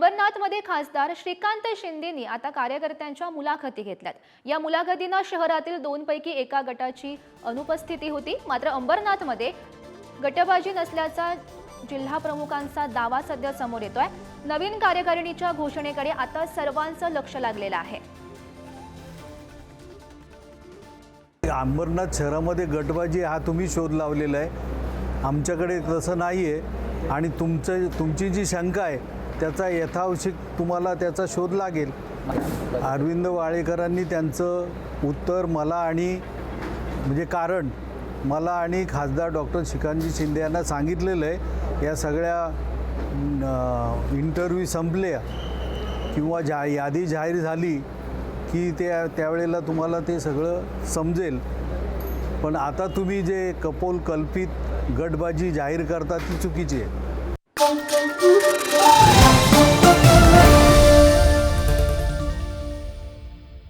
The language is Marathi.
अंबरनाथमध्ये खासदार श्रीकांत शिंदेनी आता कार्यकर्त्यांच्या मुलाखती घेतल्यात. या मुलाखतींना शहरातील दोनपैकी एका गटाची अनुपस्थिती होती. मात्र अंबरनाथमध्ये गटबाजी नसल्याचा जिल्हा प्रमुखांचा दावा सध्या समोर येतोय. नवीन कार्यकारिणीच्या घोषणेकडे आता सर्वांचं लक्ष लागलेलं आहे. अंबरनाथ शहरामध्ये गटबाजी हा तुम्ही शोध लावलेला आहे. आमच्याकडे तसं नाही आहे आणि तुमचं तुमची जी शंका आहे त्याचा यथावश्यक तुम्हाला त्याचा शोध लागेल. अरविंद वाळेकरांनी त्यांचं उत्तर मला आणि म्हणजे कारण मला आणि खासदार डॉक्टर शिकांजी शिंदे यांना सांगितलेलं आहे. या सगळ्या इंटरव्ह्यू संपल्या किंवा जा यादी जाहीर झाली की त्या त्यावेळेला तुम्हाला ते सगळं समजेल. पण आता तुम्ही जे कपोल कल्पित गटबाजी जाहीर करता ती चुकीची आहे.